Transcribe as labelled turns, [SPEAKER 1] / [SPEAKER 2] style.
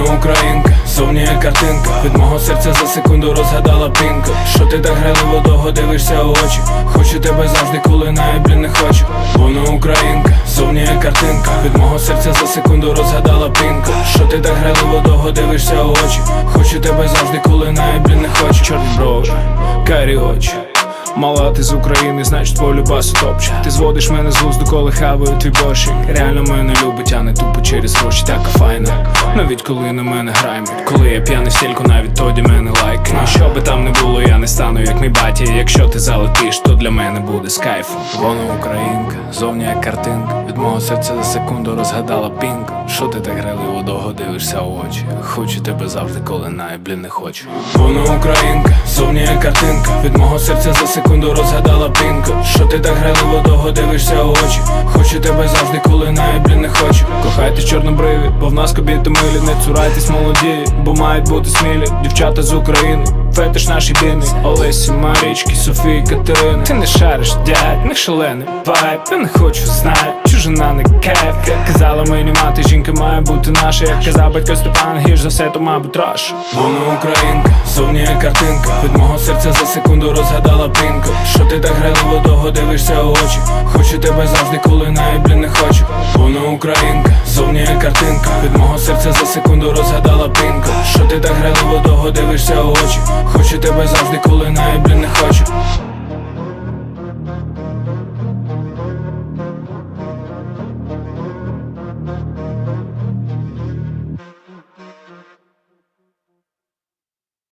[SPEAKER 1] українка, зовні як картинка. Від мого серця за секунду розгадала пінка Що ти так граливо довго дивишся у очі? Хочу тебе завжди, коли навіть не хочу. Вона українка, зовні як картинка. Від мого серця за секунду розгадала пінка Що ти так граливо довго дивишся у очі? Хочу тебе завжди, коли навіть не хочу. Чорні брови, карі очі Мала ти з України, значить твою любасу топче. Ти зводиш мене з глузду, коли хаваю твій борщик. Реально мене любить, а не тупо через гроші така файна Навіть коли на мене граємо Коли я п'яний стільку, навіть тоді мене лайк. Ну що би там не було, я не стану як мій батя. Якщо ти залетиш, то для мене буде з кайфом. Вона українка, зовні як картинка. Від мого серця за секунду розгадала пінк. Що ти так граливо довго дивишся у очі? Хочу тебе завжди, коли навіть блін не хочу. Вона українка, зовні як картинка. Від мого серця за секунду розгадала пінку Що ти так граливо довго дивишся у очі? Хочу тебе завжди, коли навіть хочу чорнобриві, бо в нас кобіти милі. Не цурайтесь молоді, бо мають бути смілі. Дівчата з України, фетиш наш єдиний Олесі, Марічки, Софії, Катерини. Ти не шариш, дядь, не шалений вайб. Я не хочу знати, чужина не кайф Казала мені мати, жінка має бути наша. Як казав батько Степан, гірш за все, то мабуть раш Вона українка, зовні картинка. Від мого серця за секунду розгадала пінку Що ти так граливо довго дивишся у очі? Хочу тебе завжди, коли навіть блін не хочу. Вона українка, зовні картинка. Від мого серця за секунду розгадала пінка Що ти так грайливо довго дивишся у очі? Хочу тебе завжди,